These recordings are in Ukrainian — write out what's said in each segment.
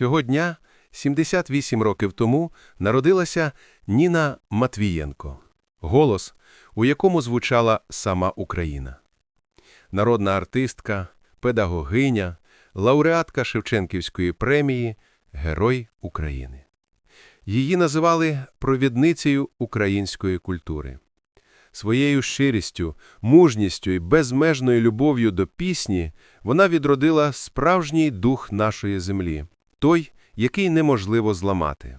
Цього дня, 78 років тому, народилася Ніна Матвієнко. Голос, у якому звучала сама Україна. Народна артистка, педагогиня, лауреатка Шевченківської премії, Герой України. Її називали провідницею української культури. Своєю щирістю, мужністю і безмежною любов'ю до пісні вона відродила справжній дух нашої землі, той, який неможливо зламати.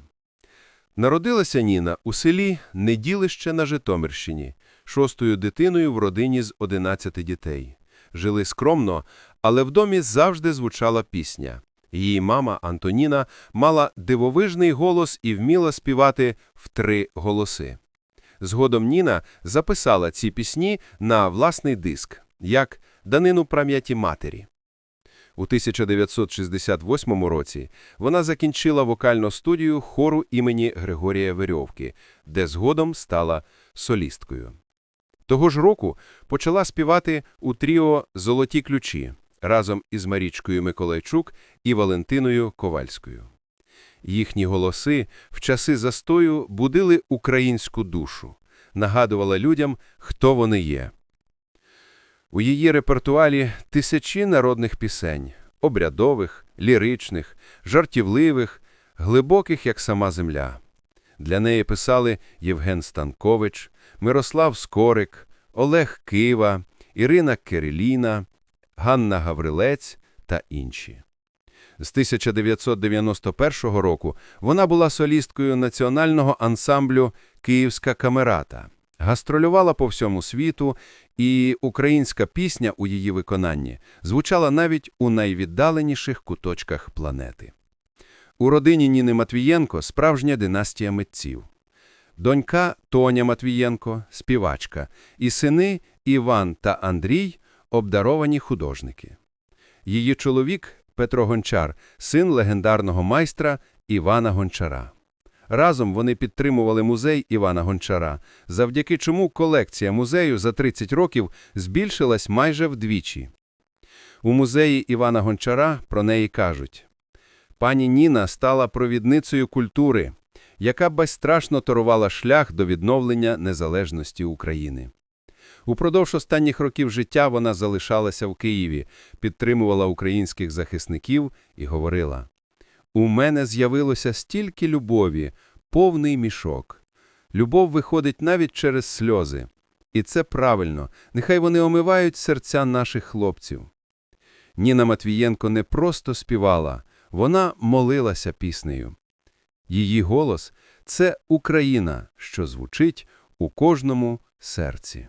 Народилася Ніна у селі Неділище на Житомирщині, шостою дитиною в родині з 11 дітей. Жили скромно, але в домі завжди звучала пісня. Її мама Антоніна мала дивовижний голос і вміла співати в три голоси. Згодом Ніна записала ці пісні на власний диск, як «Данину пам'яті матері». У 1968 році вона закінчила вокальну студію хору імені Григорія Верьовки, де згодом стала солісткою. Того ж року почала співати у тріо «Золоті ключі» разом із Марічкою Миколайчук і Валентиною Ковальською. Їхні голоси в часи застою будили українську душу, нагадували людям, хто вони є. У її репертуарі тисячі народних пісень – обрядових, ліричних, жартівливих, глибоких, як сама земля. Для неї писали Євген Станкович, Мирослав Скорик, Олег Кива, Ірина Кириліна, Ганна Гаврилець та інші. З 1991 року вона була солісткою національного ансамблю «Київська камерата», гастролювала по всьому світу, і українська пісня у її виконанні звучала навіть у найвіддаленіших куточках планети. У родині Ніни Матвієнко справжня династія митців. Донька Тоня Матвієнко – співачка, і сини Іван та Андрій – обдаровані художники. Її чоловік Петро Гончар – син легендарного майстра Івана Гончара. Разом вони підтримували музей Івана Гончара, завдяки чому колекція музею за 30 років збільшилась майже вдвічі. У музеї Івана Гончара про неї кажуть «Пані Ніна стала провідницею культури, яка безстрашно торувала шлях до відновлення незалежності України. Упродовж останніх років життя вона залишалася в Києві, підтримувала українських захисників і говорила «У мене з'явилося стільки любові, повний мішок. Любов виходить навіть через сльози. І це правильно, нехай вони омивають серця наших хлопців». Ніна Матвієнко не просто співала, вона молилася піснею. Її голос – це Україна, що звучить у кожному серці.